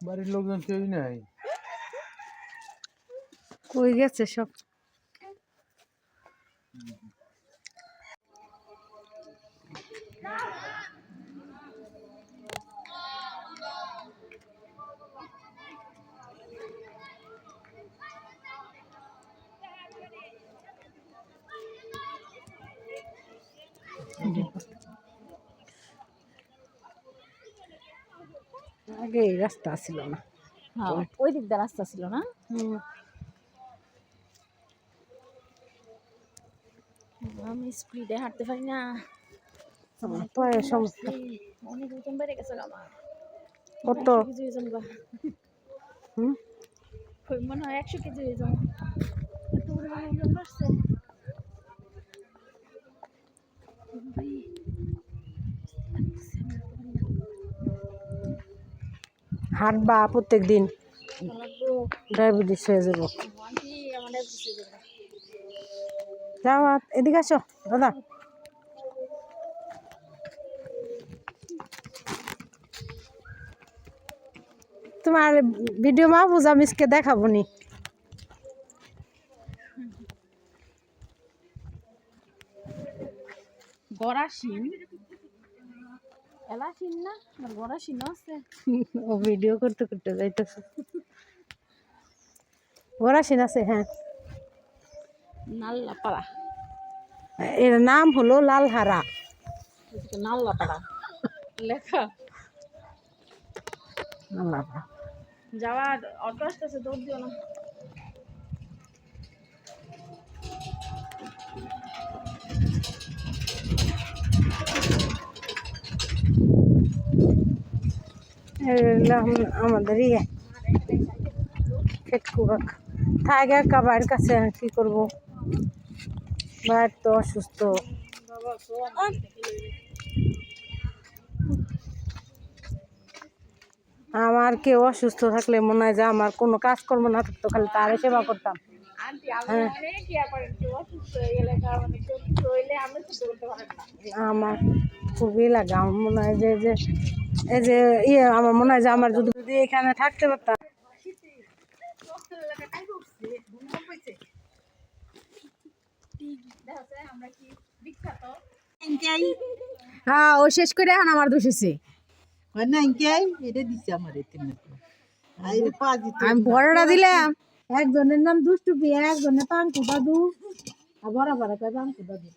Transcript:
বাড়ির লোকজন কেউই নাই। কই গেছে সব? আগে এই রাস্তা ছিল না। হ্যাঁ ওই দিক দিয়ে রাস্তা ছিল না? আমি স্পিডে হাঁটতে পারি না। আমার পায়ে সমস্যা অনেক ওজন বেড়ে গেছে আমার। কত? কেজি ওজন গো হুম? মনে হয় একশো কেজি ওজন এত পরিমাণে ওজন বাড়ছে হাঁটবা প্রত্যেক দিন। ডায়াবেটিস হয়ে যাব। যাও এদিকে আসো, দাদা তোমার ভিডিও মা বুঝা মিসকে দেখাবো নি গড়া এলা শিম না গড়া শিম আছে। ও ভিডিও করতে করতে যাইতেছে। ওরা সিন আছে হ্যাঁ। নাল্লা পাড়া এর নাম হলো লালহারা। নাল্লাপাড়া। লেখা। লালহারা যাওয়ার অটো আসতেছে দৌড় দিও না। আমাদের ইয়ে খেটকু কাক। থাকে একা বাইরের কাছে কি করব? বাইর তো অসুস্থ। আমার কেউ অসুস্থ থাকলে মনে হয় যে আমার কোনো কাজকর্ম না থাকতো, খালি তারে সেবা করতাম। হয়ে। আমরা খুবই লাগে, আমার মনে হয় যে এই যে ইয়ে আমার মনে হয় যে আমার যদি যদি এখানে থাকতে পারতাম। হ্যাঁ ও শেষ করে এখন আমার আমি দিলাম। একজনের নাম দুষ্টু পিয়া একজনের পাঙ্কু দাদু। বড় বড় পাঙ্কু দাদু?